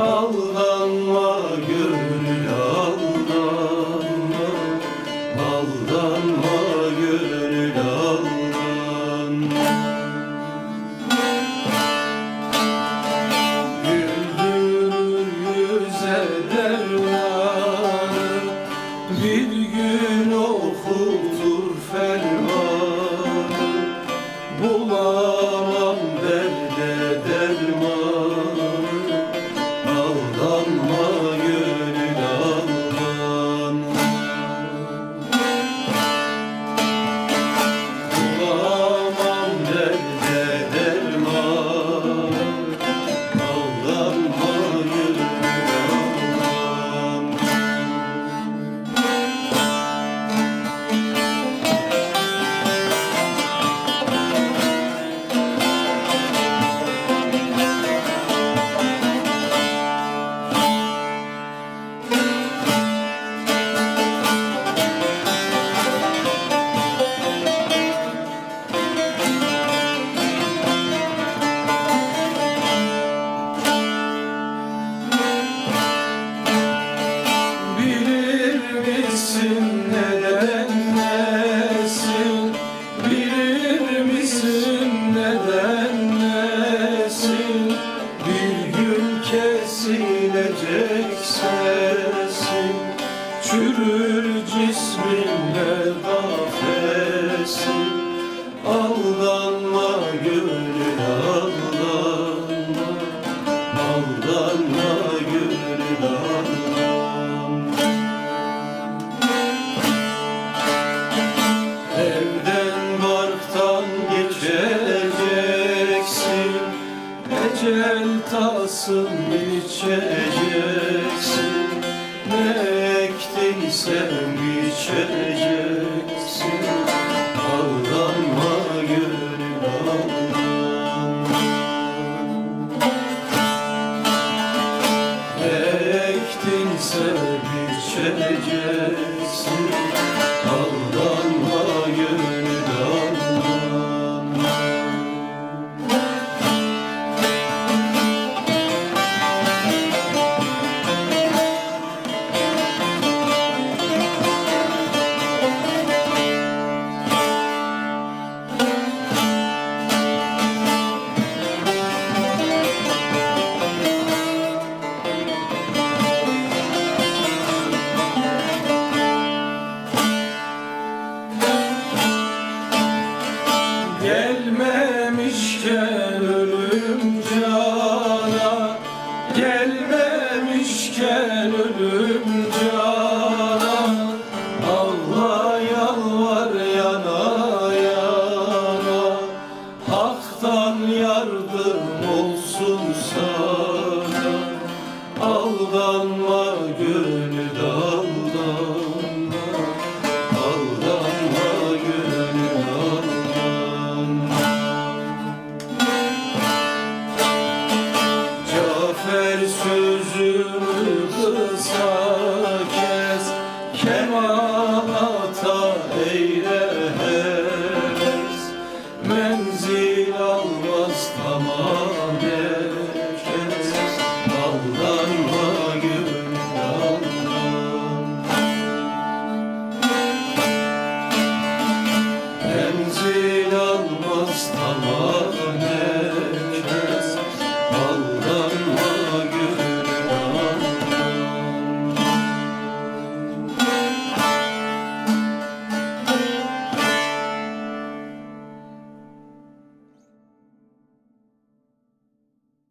Aldanma gönül aldanma. Aldanma gönül aldanma. Güldürür yüze dermanı Bir gün okutur fermanı. Bulamam Çürür cisminle kafesin Aldanma gönül aldanma. Aldanma gönül aldanma. Evden barktan geçeceksin. Ecel tasın içeceksin Ektinse Gelmemişken ölüm Gelmemişken ölüm Allah yalvar yana yana. Hak'tan yardım olsun sana. Aldanma gönül aldanma yıldız var